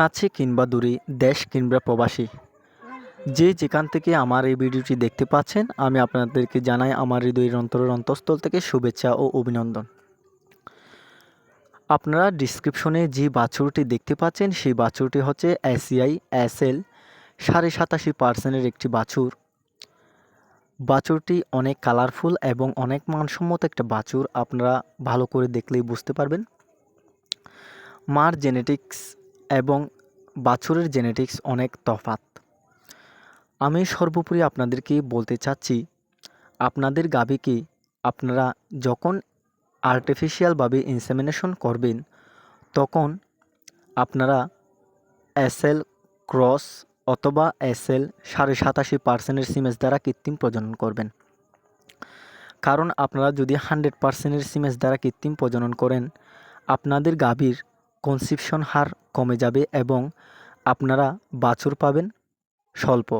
কাছে কিংবা দূরে দেশ কিংবা প্রবাসী। যে যেখান থেকে আমার এই ভিডিওটি দেখতে পাচ্ছেন, আমি আপনাদেরকে জানাই আমার হৃদয়ের অন্তরের অন্তঃস্থল থেকে শুভেচ্ছা ও অভিনন্দন। আপনারা ডিসক্রিপশনে যে বাছুরটি দেখতে পাচ্ছেন, সেই বাছুরটি হচ্ছে এসিআই এসএল সাড়ে সাতাশি পার্সেন্টের একটি বাছুর। বাছুরটি অনেক কালারফুল এবং অনেক মানসম্মত একটা বাছুর, আপনারা ভালো করে দেখলেই বুঝতে পারবেন। মার জেনেটিক্স এবং বাছুরের জেনেটিক্স অনেক তফাত আমি সর্বোপরি আপনাদেরকে বলতে চাচ্ছি, আপনাদের গাভীকে আপনারা যখন আর্টিফিশিয়ালভাবে ইনসেমিনেশন করবেন, তখন আপনারা এসএল ক্রস অথবা এসএল সাড়ে সাতাশি পার্সেন্টের সিমেজ দ্বারা কৃত্রিম প্রজনন করবেন। কারণ আপনারা যদি হান্ড্রেড পার্সেন্টের সিমেজ দ্বারা কৃত্রিম প্রজনন করেন, আপনাদের গাভীর কনসিপশন হার কমে যাবে এবং আপনারা বাছুর পাবেন স্বল্প।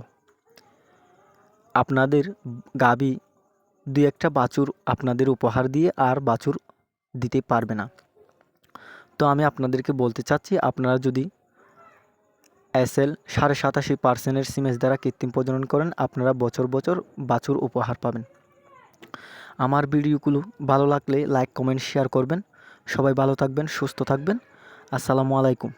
আপনাদের গাভী দুই একটা বাছুর আপনাদের উপহার দিয়ে আর বাছুর দিতে পারবে না। তো আমি আপনাদেরকে বলতে চাচ্ছি, আপনারা যদি এসএল সাড়ে সাতাশি পার্সেন্টের সিমেজ দ্বারা কৃত্রিম প্রজনন করেন, আপনারা বছর বছর বাছুর উপহার পাবেন। আমার ভিডিওগুলো ভালো লাগলে লাইক কমেন্ট শেয়ার করবেন। সবাই ভালো থাকবেন, সুস্থ থাকবেন। আসসালামু আলাইকুম।